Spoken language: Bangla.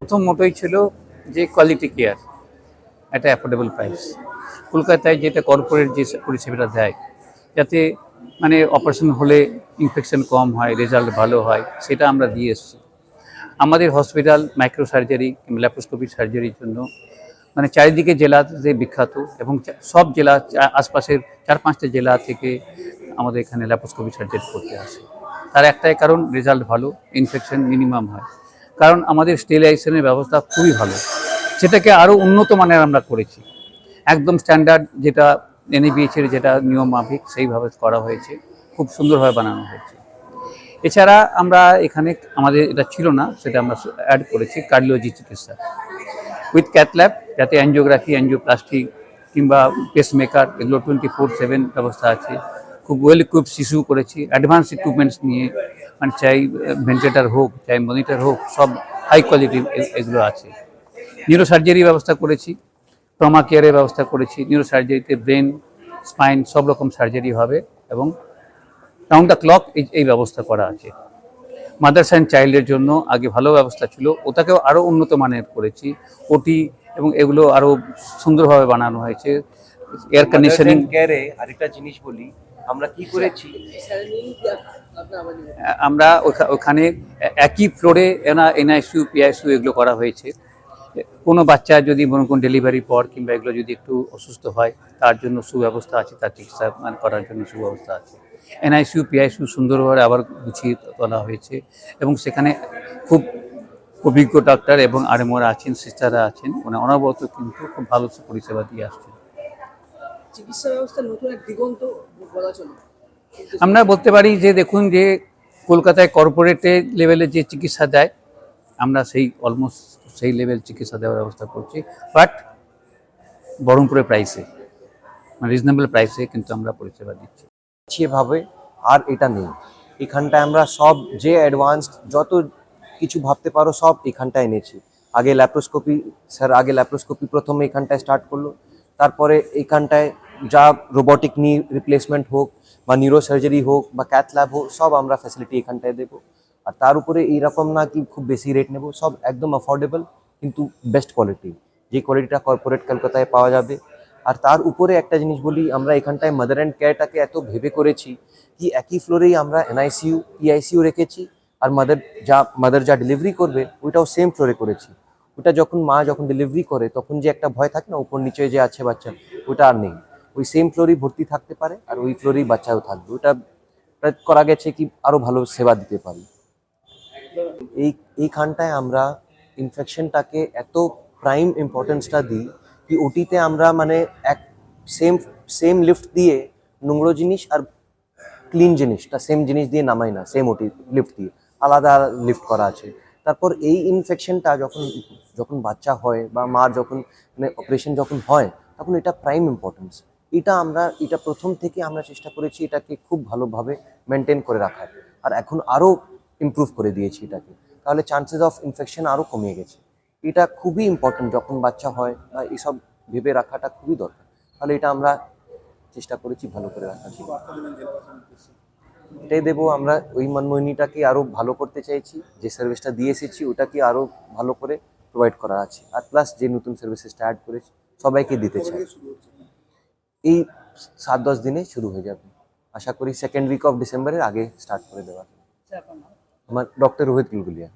প্রথম মোটোই ছিল যে কোয়ালিটি কেয়ার একটা অ্যাফোর্ডেবল প্রাইস কলকাতায় যেটা কর্পোরেট যে পরিষেবাটা দেয়, যাতে মানে অপারেশন হলে ইনফেকশন কম হয় রেজাল্ট ভালো হয়, সেটা আমরা দিয়ে এসেছি। আমাদের হসপিটাল মাইক্রো সার্জারি কিংবা সার্জারির জন্য মানে চারিদিকে জেলাতে বিখ্যাত এবং সব জেলা আশপাশের চার পাঁচটা জেলা থেকে আমাদের এখানে ল্যাপ্রোস্কোপি সার্জারি করতে আসে। তার একটাই কারণ, রেজাল্ট ভালো, ইনফেকশন মিনিমাম হয়। কারণ আমাদের স্টেলাইজেশনের ব্যবস্থা খুবই ভালো। সেটাকে আরও উন্নত মানের আমরা করেছি। একদম স্ট্যান্ডার্ড যেটা এনএবিএইচের যেটা নিয়ম মাফিক, সেইভাবে করা হয়েছে। খুব সুন্দরভাবে বানানো হয়েছে। এছাড়া আমরা এখানে আমাদের এটা ছিল না, সেটা আমরা অ্যাড করেছি কার্ডিওলজি চিকিৎসা। উইথ ক্যাথল্যাব যাতে অ্যাঞ্জিওগ্রাফি অ্যাঞ্জিওপ্লাস্টিক কিংবা পেসমেকার এগুলো টোয়েন্টি ফোর সেভেন ব্যবস্থা আছে। খুব ওয়েল ইকুইপ শিশু করেছি। অ্যাডভান্স ইকুইপমেন্টস নিয়ে মানে চাই ভেন্টিলেটার হোক, চাই মনিটর হোক, সব হাই কোয়ালিটি এগুলো আছে। নিউরো সার্জারি ব্যবস্থা করেছি ট্রমা কেয়ারের ব্যবস্থা করেছি। নিউরো সার্জারিতে ব্রেন স্পাইন সব রকম সার্জারি হবে এবং রাউন্ড দ্য ক্লক এই ব্যবস্থা করা আছে। মাদার্স অ্যান্ড চাইল্ডের জন্য আগে ভালো ব্যবস্থা ছিল ওটাকেও আরও উন্নত মানের করেছি। ওটি এবং এগুলো আরও সুন্দরভাবে বানানো হয়েছে। এয়ার কন্ডিশনিং কেয়ারে আরেকটা জিনিস বলি আমরা কি করেছি? আমরা ওখা- ওখানে একই ফ্লোরে এনা এনআইসিউ পিআইসিউ এগুলো করা হয়েছে। কোনো বাচ্চা যদি মনে করুন ডেলিভারি পর কিংবা এগুলো যদি একটু অসুস্থ হয় তার জন্য সুব্যবস্থা আছে তার চিকিৎসা মানে করার জন্য সুব্যবস্থা আছে। এনআইসিউ পিআইসিউ সুন্দরভাবে আবার গুছিয়ে তোলা হয়েছে এবং সেখানে খুব অভিজ্ঞ ডাক্তার এবং আরএমওরা আছেন সিস্টাররা আছেন ওনারা অনবরত কিন্তু খুব ভালো পরিষেবা দিয়ে আসছেন। চিকিৎসা ব্যবস্থা নতুন এক দিগন্ত বলা চলে। আমরা বলতে পারি যে দেখুন যে কলকাতায় কর্পোরেটে লেভেলে যে চিকিৎসা দেয় আমরা সেই অলমোস্ট সেই লেভেল চিকিৎসা দেওয়ার ব্যবস্থা করছি। বাট বহরমপুরের প্রাইসে মানে রিজনেবল প্রাইসে কিন্তু আমরা পরিষেবা দিচ্ছি। ভাবে আর এটা নেই। এখানটায় আমরা সব যে অ্যাডভান্সড যত কিছু ভাবতে পারো সব এখানটায় এনেছি। আগে ল্যাপ্রোস্কোপি স্যার আগে ল্যাপ্রোস্কোপি প্রথমে এখানটায় স্টার্ট করল। তারপরে এখানটায় যা রোবটিক নি রিপ্লেসমেন্ট হোক বা নিউরো সার্জারি হোক বা ক্যাথ ল্যাব হোক, সব আমরা ফ্যাসিলিটি এখানটায় দেবো। আর তার উপরে এইরকম না কি খুব বেশি রেট নেব, সব একদম অ্যাফোর্ডেবল কিন্তু বেস্ট কোয়ালিটি যে কোয়ালিটিটা কর্পোরেট কলকাতায় পাওয়া যাবে। আর তার উপরে একটা জিনিস বলি, আমরা এখানটায় মাদার অ্যান্ড কেয়ারটাকে এত ভেবে করেছি কি একই ফ্লোরেই আমরা এনআইসিউ পিআইসিউ রেখেছি আর মাদার যা মাদার যা ডেলিভারি করবে, ওইটাও সেম ফ্লোরে করেছি। ওটা যখন মা যখন ডেলিভারি করে, তখন যে একটা ভয় থাকে না, উপর নিচে যে আছে বাচ্চা ওটা আর নেই। ওই সেম ফ্লোরেই ভর্তি থাকতে পারে আর ওই ফ্লোরেই বাচ্চাও থাকবে। ওটা করা গেছে কি আরও ভালো সেবা দিতে পারি। এই এইখানটায় আমরা ইনফেকশনটাকে এত প্রাইম ইম্পর্টেন্সটা দিই কি ওটিতে আমরা মানে এক সেম সেম লিফট দিয়ে নোংরো জিনিস আর ক্লিন জিনিসটা সেম জিনিস দিয়ে নামাই না সেম ওটি লিফট দিয়ে। আলাদা লিফট করা আছে। তারপর এই ইনফেকশনটা যখন যখন বাচ্চা হয় বা মার যখন মানে অপারেশন যখন হয়, তখন এটা প্রাইম ইম্পর্টেন্স এটা আমরা, এটা প্রথম থেকে আমরা চেষ্টা করেছি এটাকে খুব ভালোভাবে মেনটেন করে রাখার। আর এখন আরও ইমপ্রুভ করে দিয়েছি এটাকে। তাহলে চান্সেস অফ ইনফেকশন আরও কমে গেছে। এটা খুবই ইম্পর্টেন্ট যখন বাচ্চা হয় বা এইসব ভেবে রাখাটা খুবই দরকার। তাহলে এটা আমরা চেষ্টা করেছি ভালো করে রাখার। এটাই দেবো আমরা, ওই মনমোহিনীটাকে আরও ভালো করতে চাইছি, যে সার্ভিসটা দিয়ে এসেছি, ওটাকে আরও ভালো করে প্রোভাইড করা আছে। আর প্লাস যে নতুন সার্ভিসেসটা অ্যাড করেছি, সবাইকে দিতে চাই। এই সাত দশ দিনে শুরু হয়ে যাবে। আশা করি সেকেন্ড উইক অফ ডিসেম্বরের আগে স্টার্ট করে দেওয়া डॉक्टर रोहित गुलगुलिया।